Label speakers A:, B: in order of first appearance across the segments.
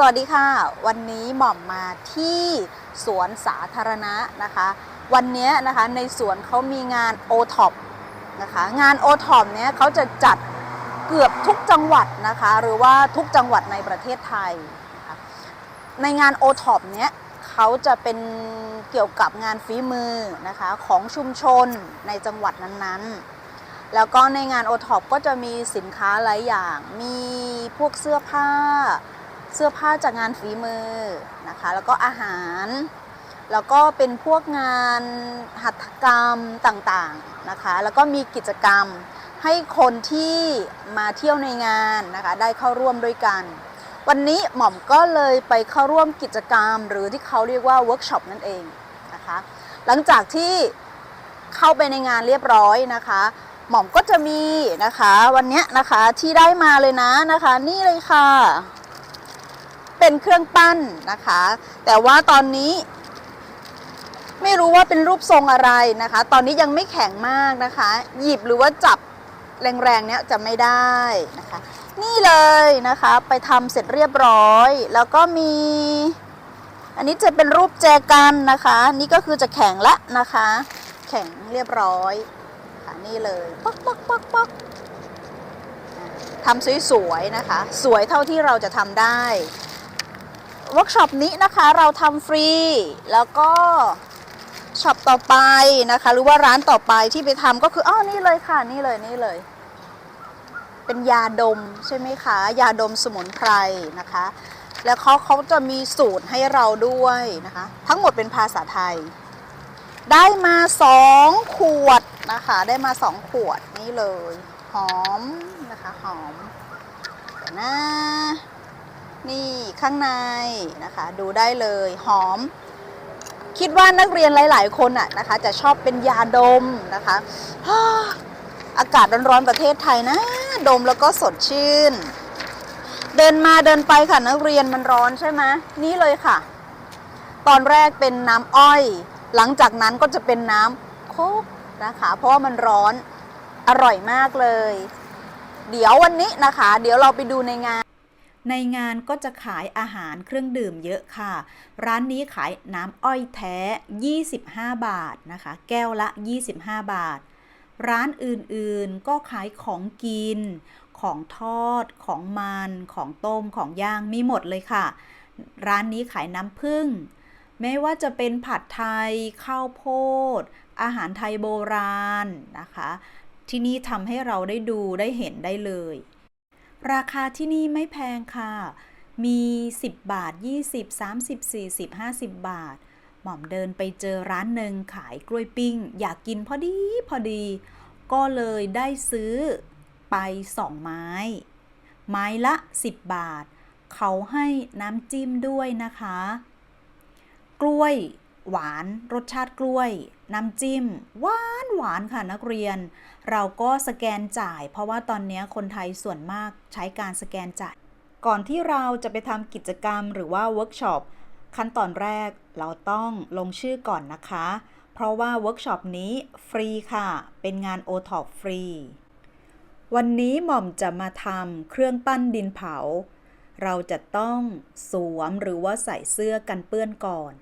A: สวัสดีค่ะ วันนี้หม่อมมาที่สวนสาธารณะนะคะ วันนี้นะคะในสวนเขามีงาน o t o p นะคะงาน o t o p เนี้ยเขาจะจัดเกือบทุกจังหวัดนะคะ หรือว่าทุกจังหวัดในประเทศไทยะะในงาน o t o p เนี้ยเขาจะเป็นเกี่ยวกับงานฝีมือนะคะของชุมชนในจังหวัดนั้นๆ แล้วก็ในงาน o t o p ก็จะมีสินค้าหลายอย่าง มีพวกเสื้อผ้า สื้อผ้าจากงานฝีมือนะคะ แล้วก็อาหาร แล้วก็เป็นพวกงานหัตถกรรมต่างๆนะคะ แล้วก็มีกิจกรรมให้คนที่มาเที่ยวในงานนะคะได้เข้าร่วมด้วยกัน วันนี้หม่อมก็เลยไปเข้าร่วมกิจกรรม หรือที่เขาเรียกว่าเวิร์กช็อปนั่นเองนะคะหลังจากที่เข้าไปในงานเรียบร้อยนะคะ หม่อมก็จะมีนะคะวันนี้นะคะที่ได้มาเลยนะนะคะ นี่เลยค่ะ เป็นเครื่องปั้นนะคะ แต่ว่าตอนนี้ ไม่รู้ว่าเป็นรูปทรงอะไรนะคะ ตอนนี้ยังไม่แข็งมากนะคะ หยิบหรือว่าจับแรงๆเนี้ยจะไม่ได้นะคะ นี่เลยนะคะไปทำเสร็จเรียบร้อย แล้วก็มี อันนี้จะเป็นรูปแจกันนะคะ นี่ก็คือจะแข็งละนะคะ แข็งเรียบร้อยค่ะนี่เลยป๊อกป๊อกป๊อกป๊อกทำสวยๆนะคะ สวยเท่าที่เราจะทำได้ เวิร์กช็อปนี้นะคะเราทำฟรี แล้วก็ช็อปต่อไปนะคะ หรือว่าร้านต่อไปที่ไปทำก็คืออ้อนี่เลยค่ะนี่เลยนี่เลย เป็นยาดมใช่ไหมคะ ยาดมสมุนไพรนะคะ แล้วเขาเขาจะมีสูตรให้เราด้วยนะคะ ทั้งหมดเป็นภาษาไทย ได้มาสองขวดนะคะ ได้มาสองขวดนี่เลย หอมนะคะหอมเดี๋ยวนะ นี่ข้างในนะคะ ดูได้เลยหอม คิดว่านักเรียนหลาย ๆ คนอะนะคะ จะชอบเป็นยาดมนะคะอากาศร้อนๆประเทศไทยนะ ดมแล้วก็สดชื่น เดินมาเดินไปค่ะนักเรียนมันร้อนใช่ไหมนี่เลยค่ะ ตอนแรกเป็นน้ำอ้อย หลังจากนั้นก็จะเป็นน้ำโคกนะคะ เพราะว่ามันร้อนอร่อยมากเลย เดี๋ยววันนี้นะคะ เดี๋ยวเราไปดูในงาน
B: ในงานก็จะขายอาหารเครื่องดื่มเยอะค่ะ ร้านนี้ขายน้ำอ้อยแท้ 25 บาทนะคะ แก้วละ 25 บาท ร้านอื่นๆก็ขายของกิน ของทอด ของมัน ของต้ม ของย่าง มีหมดเลยค่ะ ร้านนี้ขายน้ำผึ้งไม่ว่าจะเป็นผัดไทย ข้าวโพด อาหารไทยโบราณนะคะ ที่นี่ทำให้เราได้ดูได้เห็นได้เลย ราคาที่นี่ไม่แพงค่ะ มี 10 บาท 20 30 40 50 บาท หม่อมเดินไปเจอร้านหนึ่งขายกล้วยปิ้ง อยากกินพอดีพอดี ก็เลยได้ซื้อไป2ไม้ ไม้ละ 10 บาท เขาให้น้ำจิ้มด้วยนะคะ กล้วย หวานรสชาติกล้วย น้ำจิ้ม หวานหวานค่ะนักเรียน เราก็สแกนจ่าย เพราะว่าตอนนี้คนไทยส่วนมากใช้การสแกนจ่าย ก่อนที่เราจะไปทำกิจกรรมหรือว่าเวิร์กช็อปขั้นตอนแรกเราต้องลงชื่อก่อนนะคะ เพราะว่าเวิร์กช็อปนี้ฟรีค่ะ เป็นงาน o t o p ฟรี วันนี้หม่อมจะมาทำเครื่องปั้นดินเผา เราจะต้องสวมหรือว่าใส่เสื้อกันเปื้อนก่อน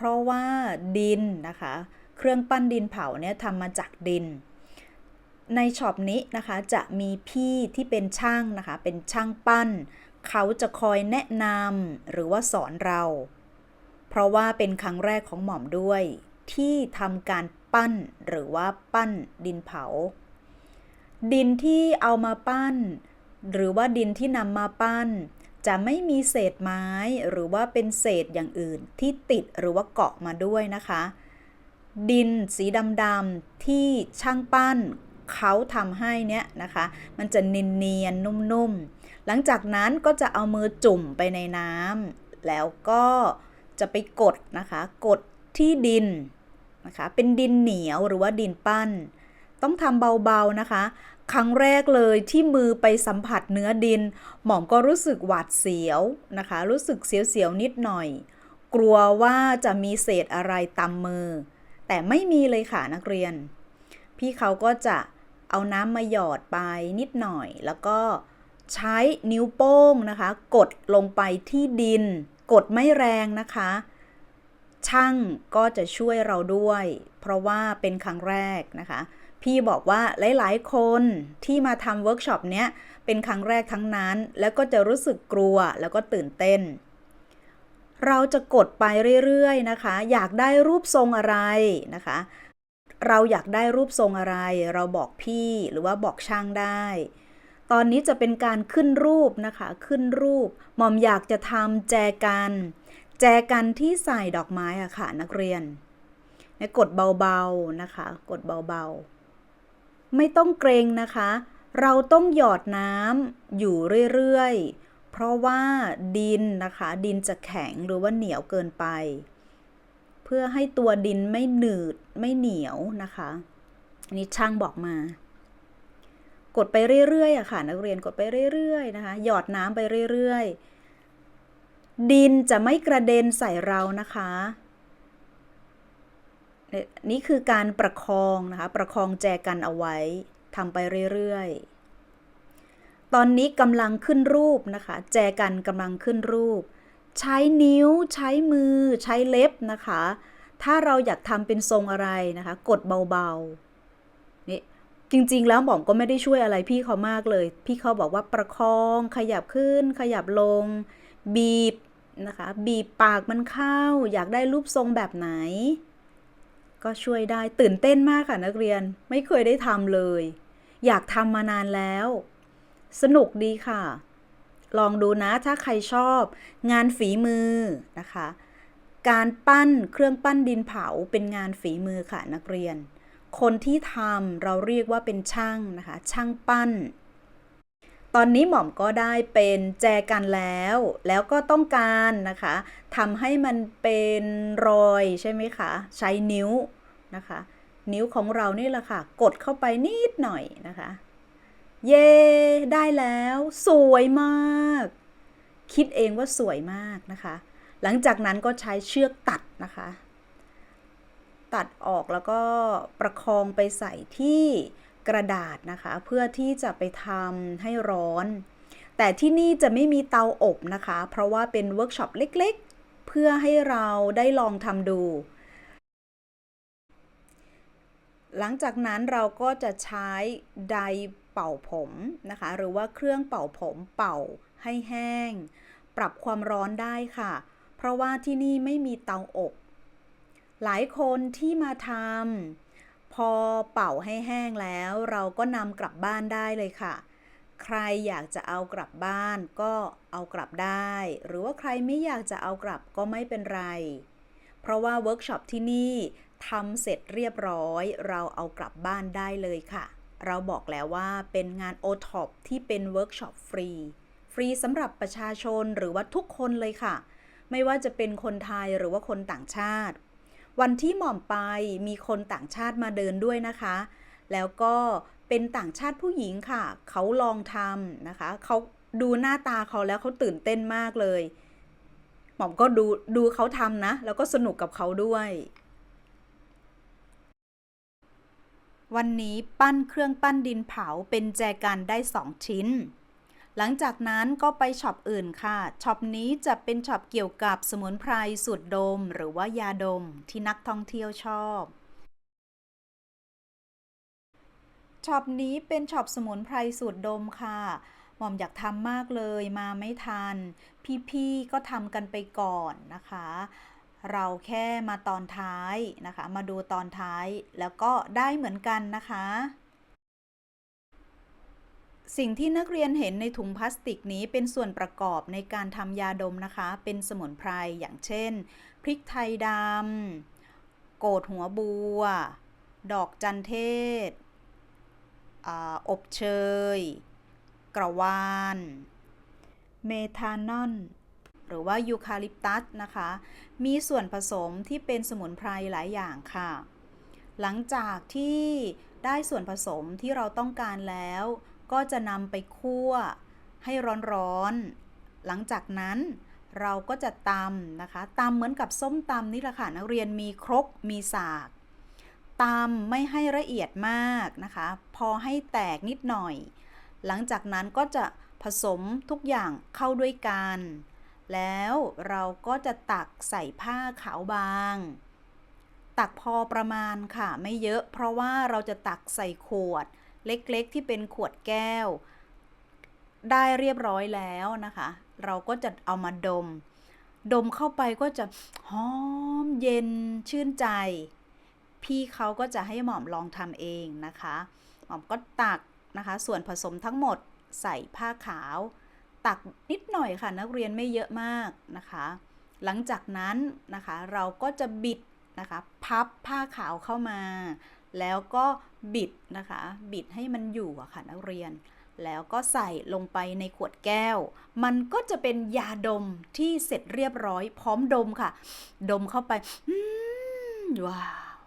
B: เพราะว่าดินนะคะ เครื่องปั้นดินเผาเนี่ยทำมาจากดิน ในช็อปนี้นะคะจะมีพี่ที่เป็นช่างนะคะ เป็นช่างปั้น เขาจะคอยแนะนำหรือว่าสอนเรา เพราะว่าเป็นครั้งแรกของหม่อมด้วย ที่ทำการปั้นหรือว่าปั้นดินเผา ดินที่เอามาปั้น หรือว่าดินที่นำมาปั้น จะไม่มีเศษไม้หรือว่าเป็นเศษอย่างอื่นที่ติดหรือว่าเกาะมาด้วยนะคะ ดินสีดำๆที่ช่างปั้นเขาทำให้เนี่ยนะคะ มันจะเนียนๆนุ่มๆ หลังจากนั้นก็จะเอามือจุ่มไปในน้ำแล้วก็จะไปกดนะคะ กดที่ดินนะคะ เป็นดินเหนียวหรือว่าดินปั้น ต้องทำเบาๆนะคะ ครั้งแรกเลยที่มือไปสัมผัสเนื้อดิน หม่อมก็รู้สึกหวาดเสียวนะคะ รู้สึกเสียวๆนิดหน่อย กลัวว่าจะมีเศษอะไรตำมือ แต่ไม่มีเลยค่ะนักเรียน พี่เขาก็จะเอาน้ำมาหยอดไปนิดหน่อย แล้วก็ใช้นิ้วโป้งนะคะ กดลงไปที่ดิน กดไม่แรงนะคะ ช่างก็จะช่วยเราด้วย เพราะว่าเป็นครั้งแรกนะคะ พี่บอกว่าหลาย ๆ คนที่มาทำเวิร์กช็อปเนี้ยเป็นครั้งแรกทั้งนั้น แล้วก็จะรู้สึกกลัวแล้วก็ตื่นเต้น เราจะกดไปเรื่อย ๆ นะคะ อยากได้รูปทรงอะไรนะคะ เราอยากได้รูปทรงอะไร เราบอกพี่หรือว่าบอกช่างได้ ตอนนี้จะเป็นการขึ้นรูปนะคะ ขึ้นรูป หมอมอยากจะทำแจกัน แจกันที่ใส่ดอกไม้อะค่ะนักเรียนกดเบาๆนะคะ กดเบาๆ ไม่ต้องเกรงนะคะ เราต้องหยอดน้ำอยู่เรื่อยๆ เพราะว่าดินนะคะ ดินจะแข็งหรือว่าเหนียวเกินไป เพื่อให้ตัวดินไม่หนืดไม่เหนียวนะคะอันนี้ช่างบอกมา กดไปเรื่อยๆอะค่ะนักเรียนกดไปเรื่อยๆนะคะ หยอดน้ำไปเรื่อยๆ ดินจะไม่กระเด็นใส่เรานะคะ นี่คือการประคองนะคะประคองแจกันเอาไว้ทำไปเรื่อยๆ ตอนนี้กำลังขึ้นรูปนะคะ แจกันกำลังขึ้นรูป ใช้นิ้ว ใช้มือ ใช้เล็บนะคะ ถ้าเราอยากทำเป็นทรงอะไรนะคะ กดเบาๆนี่จริงๆ แล้วหมอมก็ไม่ได้ช่วยอะไรพี่เขามากเลย พี่เขาบอกว่าประคองขยับขึ้น ขยับลง บีบนะคะ บีบปากมันเข้า อยากได้รูปทรงแบบไหน ก็ช่วยได้ตื่นเต้นมากค่ะนักเรียนไม่เคยได้ทำเลย อยากทำมานานแล้ว สนุกดีค่ะ ลองดูนะถ้าใครชอบ งานฝีมือนะคะ การปั้นเครื่องปั้นดินเผาเป็นงานฝีมือค่ะนักเรียน คนที่ทำเราเรียกว่าเป็นช่างนะคะ ช่างปั้น อนนี้หม่อมก็ได้เป็นแจกันแล้ว แล้วก็ต้องการนะคะทำให้มันเป็นรอยใช่ไหมคะ ใช้นิ้วนะคะ นิ้วของเรานี่แหละค่ะ กดเข้าไปนิดหน่อยนะคะ เย้ได้แล้ว สวยมาก คิดเองว่าสวยมากนะคะ หลังจากนั้นก็ใช้เชือกตัดนะคะ ตัดออกแล้วก็ประคองไปใส่ที่ กระดาษนะคะ เพื่อที่จะไปทำให้ร้อน แต่ที่นี่จะไม่มีเตาอบนะคะ เพราะว่าเป็นเวิร์กช็อปเล็กๆ เพื่อให้เราได้ลองทำดู หลังจากนั้นเราก็จะใช้ไดเป่าผมนะคะ หรือว่าเครื่องเป่าผมเป่าให้แห้ง ปรับความร้อนได้ค่ะ เพราะว่าที่นี่ไม่มีเตาอบ หลายคนที่มาทำ พอเป่าให้แห้งแล้ว เราก็นำกลับบ้านได้เลยค่ะ ใครอยากจะเอากลับบ้านก็เอากลับได้ หรือว่าใครไม่อยากจะเอากลับก็ไม่เป็นไร เพราะว่าเวิร์กช็อปที่นี่ทำเสร็จเรียบร้อย เราเอากลับบ้านได้เลยค่ะ เราบอกแล้วว่าเป็นงาน o t o p ที่เป็นเวิร์กช็อปฟรี ฟรีสำหรับประชาชนหรือว่าทุกคนเลยค่ะ ไม่ว่าจะเป็นคนไทยหรือว่าคนต่างชาติ วันที่หม่อมไปมีคนต่างชาติมาเดินด้วยนะคะ แล้วก็เป็นต่างชาติผู้หญิงค่ะ เขาลองทำนะคะ เขาดูหน้าตาเขาแล้วเขาตื่นเต้นมากเลย หม่อมก็ดูดูเขาทำนะ แล้วก็สนุกกับเขาด้วย วันนี้ปั้นเครื่องปั้นดินเผาเป็นแจกันได้2ชิ้น หลังจากนั้นก็ไปช็อปอื่นค่ะช็อปนี้จะเป็นช็อปเกี่ยวกับสมุนไพรสูตรดม หรือว่ายาดมที่นักท่องเที่ยวชอบช็อปนี้เป็นช็อปสมุนไพรสูตรดมค่ะ หม่อมอยากทำมากเลยมาไม่ทัน พี่ๆก็ทำกันไปก่อนนะคะ เราแค่มาตอนท้ายนะคะ มาดูตอนท้ายแล้วก็ได้เหมือนกันนะคะ สิ่งที่นักเรียนเห็นในถุงพลาสติกนี้เป็นส่วนประกอบในการทำยาดมนะคะ เป็นสมุนไพรอย่างเช่น พริกไทยดำโกดหัวบัว ดอกจันเทศอาอบเชย กระวาน เมทานอน หรือว่ายูคาลิปตัสนะคะ มีส่วนผสมที่เป็นสมุนไพรหลายอย่างค่ะ หลังจากที่ได้ส่วนผสมที่เราต้องการแล้ว ก็จะนำไปคั่วให้ร้อนๆ หลังจากนั้นเราก็จะตำนะคะตำเหมือนกับส้มตำนี่แหละค่ะนักเรียนมีครกมีสากตำไม่ให้ละเอียดมากนะคะ พอให้แตกนิดหน่อย หลังจากนั้นก็จะผสมทุกอย่างเข้าด้วยกัน แล้วเราก็จะตักใส่ผ้าขาวบาง ตักพอประมาณค่ะไม่เยอะ เพราะว่าเราจะตักใส่ขวด เล็กๆ ที่เป็นขวดแก้ว ได้เรียบร้อยแล้วนะคะ เราก็จะเอามาดม ดมเข้าไปก็จะหอมเย็นชื่นใจ พี่เขาก็จะให้หม่อมลองทำเองนะคะ หม่อมก็ตักนะคะ ส่วนผสมทั้งหมดใส่ผ้าขาว ตักนิดหน่อยค่ะ นักเรียนไม่เยอะมากนะคะ หลังจากนั้นนะคะเราก็จะบิดนะคะ พับผ้าขาวเข้ามา แล้วก็บิดนะคะ บิดให้มันอยู่อะค่ะนักเรียน แล้วก็ใส่ลงไปในขวดแก้ว มันก็จะเป็นยาดมที่เสร็จเรียบร้อย พร้อมดมค่ะ ดมเข้าไปว้าว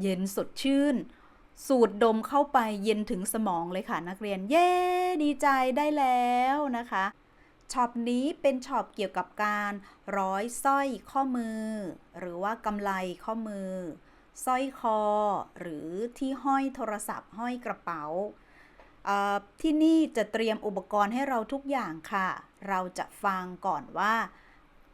B: เย็นสดชื่น สูดดมเข้าไปเย็นถึงสมองเลยค่ะนักเรียน เย้ ดีใจได้แล้วนะคะช็อปนี้เป็นช็อปเกี่ยวกับการร้อยสร้อยข้อมือ หรือว่ากำไลข้อมือ สร้อยคอ หรือที่ห้อยโทรศัพท์ ห้อยกระเป๋า ที่นี่จะเตรียมอุปกรณ์ให้เราทุกอย่างค่ะ เราจะฟังก่อนว่า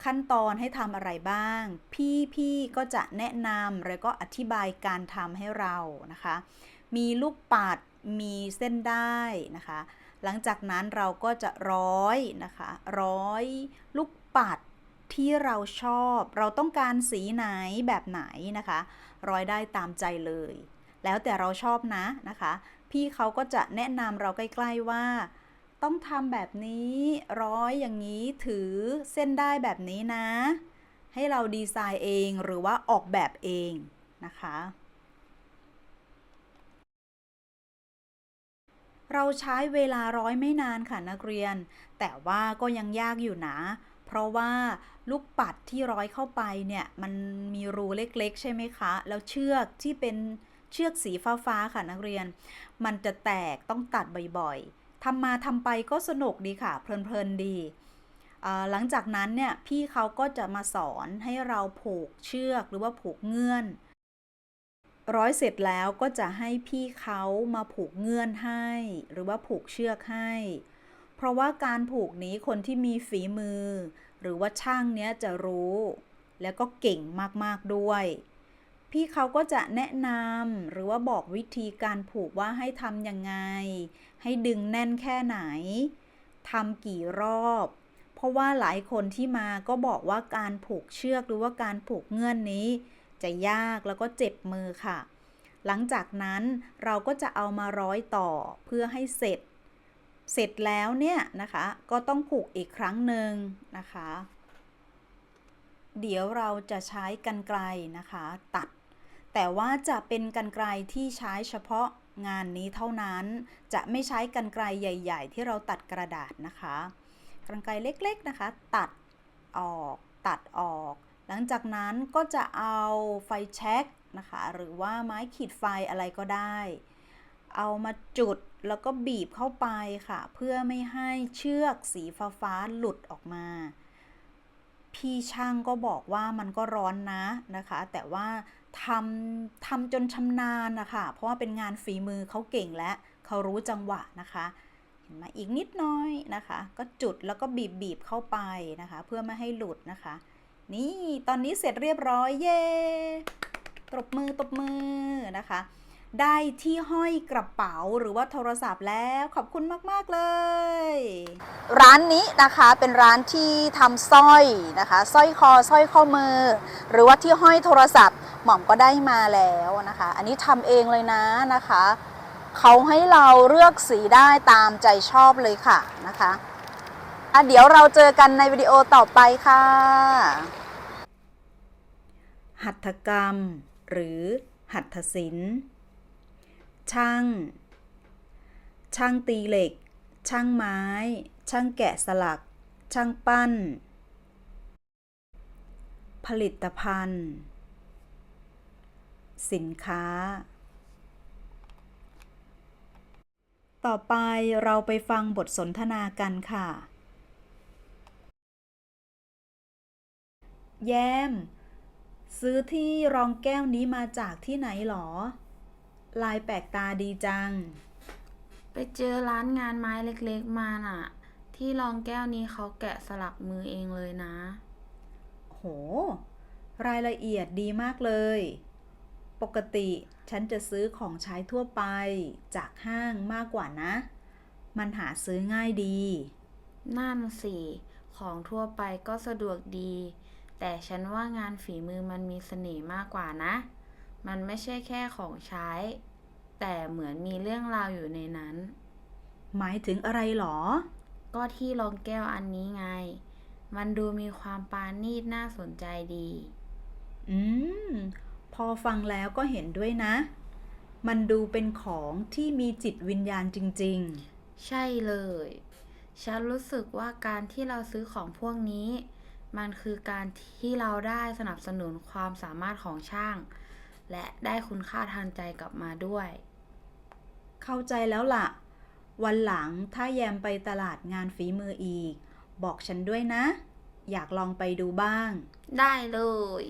B: ขั้นตอนให้ทำอะไรบ้าง พี่พี่ก็จะแนะนำแล้วก็อธิบายการทำให้เรานะคะ มีลูกปัด มีเส้นได้นะคะ หลังจากนั้นเราก็จะร้อยนะคะ ร้อยลูกปัดที่เราชอบ เราต้องการสีไหนแบบไหนนะคะ ร้อยได้ตามใจเลย แล้วแต่เราชอบนะนะคะ พี่เขาก็จะแนะนำเราใกล้ ๆว่า ต้องทำแบบนี้ร้อยอย่างนี้ถือเส้นได้แบบนี้นะ ให้เราดีไซน์เองหรือว่าออกแบบเองนะคะเราใช้เวลาร้อยไม่นานค่ะนักเรียน แต่ว่าก็ยังยากอยู่นะ ราะว่าลูกปัดที่ร้อยเข้าไปเนี่ยมันมีรูเล็กๆ ใช่ไหมคะ แล้วเชือกที่เป็นเชือกสีฟ้าๆค่ะนักเรียน มันจะแตกต้องตัดบ่อยๆทำมาทำไปก็สนุกดีค่ะ เพลินๆดีหลังจากนั้นเนี่ยพี่เขาก็จะมาสอนให้เราผูกเชือกหรือว่าผูกเงื่อน ร้อยเสร็จแล้วก็จะให้พี่เขามาผูกเงื่อนให้ หรือว่าผูกเชือกให้ เพราะว่าการผูกนี้คนที่มีฝีมือ หรือว่าช่างเนี้ยจะรู้ แล้วก็เก่งมากๆด้วย พี่เขาก็จะแนะนำหรือว่าบอกวิธีการผูกว่าให้ทำยังไง ให้ดึงแน่นแค่ไหนทำกี่รอบ เพราะว่าหลายคนที่มาก็บอกว่าการผูกเชือกหรือว่าการผูกเงื่อนนี้ จะยากแล้วก็เจ็บมือค่ะ หลังจากนั้นเราก็จะเอามาร้อยต่อเพื่อให้เสร็จ เสร็จแล้วเนี่ยนะคะก็ต้องผูกอีกครั้งหนึ่งนะคะ เดี๋ยวเราจะใช้กันไกลนะคะตัด แต่ว่าจะเป็นกันไกลที่ใช้เฉพาะงานนี้เท่านั้นจะไม่ใช้กันไกลใหญ่ ๆ ที่เราตัดกระดาษนะคะกันไกลเล็กๆนะคะ ตัดออกตัดออก หลังจากนั้นก็จะเอาไฟแช็กนะคะ หรือว่าไม้ขีดไฟอะไรก็ได้ เอามาจุด แล้วก็บีบเข้าไปค่ะ เพื่อไม่ให้เชือกสีฟ้าฟ้าหลุดออกมา พี่ช่างก็บอกว่ามันก็ร้อนนะนะคะ แต่ว่าทำทำจนชำนาญนะคะเพราะว่าเป็นงานฝีมือเขาเก่งและเขารู้จังหวะนะคะเห็นไหมอีกนิดน้อยนะคะ ก็จุดแล้วก็บีบบีบเข้าไปนะคะ เพื่อไม่ให้หลุดนะคะ นี่ตอนนี้เสร็จเรียบร้อยเย้ตบมือตบมือนะคะ ได้ที่ห้อยกระเป๋าหรือว่าโทรศัพท์แล้วขอบคุณมาก ๆ เลย
A: ร้านนี้นะคะเป็นร้านที่ทำสร้อยนะคะสร้อยคอสร้อยข้อมือ หรือว่าที่ห้อยโทรศัพท์ หม่อมก็ได้มาแล้วนะคะ อันนี้ทำเองเลยนะนะคะเขาให้เราเลือกสีได้ตามใจชอบเลยค่ะนะคะอะเดี๋ยวเราเจอกันในวิดีโอต่อไปค่ะ
B: หัตถกรรม หรือหัตถศิลป์ ช่าง ช่างตีเหล็ก ช่างไม้ ช่างแกะสลัก ช่างปั้น ผลิตภัณฑ์ สินค้า ต่อไปเราไปฟังบทสนทนากันค่ะ แย้ม ซื้อที่รองแก้วนี้มาจากที่ไหนหรอ ลายแปลกตาดีจัง
C: ไปเจอร้านงานไม้เล็กๆมาน่ะ ที่รองแก้วนี้เขาแกะสลักมือเองเลยนะ
B: โห รายละเอียดดีมากเลย ปกติฉันจะซื้อของใช้ทั่วไปจากห้างมากกว่านะ มันหาซื้อง่ายดี
C: นั่นสิ ของทั่วไปก็สะดวกดี แต่ฉันว่างานฝีมือมันมีเสน่ห์มากกว่านะ มันไม่ใช่แค่ของใช้ แต่เหมือนมีเรื่องราวอยู่ในนั้น
B: หมายถึงอะไรหรอ
C: ก็ที่รองแก้วอันนี้ไง มันดูมีความปานีตน่าสนใจดี
B: อืม พอฟังแล้วก็เห็นด้วยนะ มันดูเป็นของที่มีจิตวิญญาณจริง
C: ใช่เลย ฉันรู้สึกว่าการที่เราซื้อของพวกนี้ มันคือการที่เราได้สนับสนุนความสามารถของช่าง และได้คุณค่าทางใจกลับมาด้วย
B: ๆเข้าใจแล้วล่ะ วันหลังถ้าแยมไปตลาดงานฝีมืออีก บอกฉันด้วยนะ อยากลองไปดูบ้าง
C: ได้เลย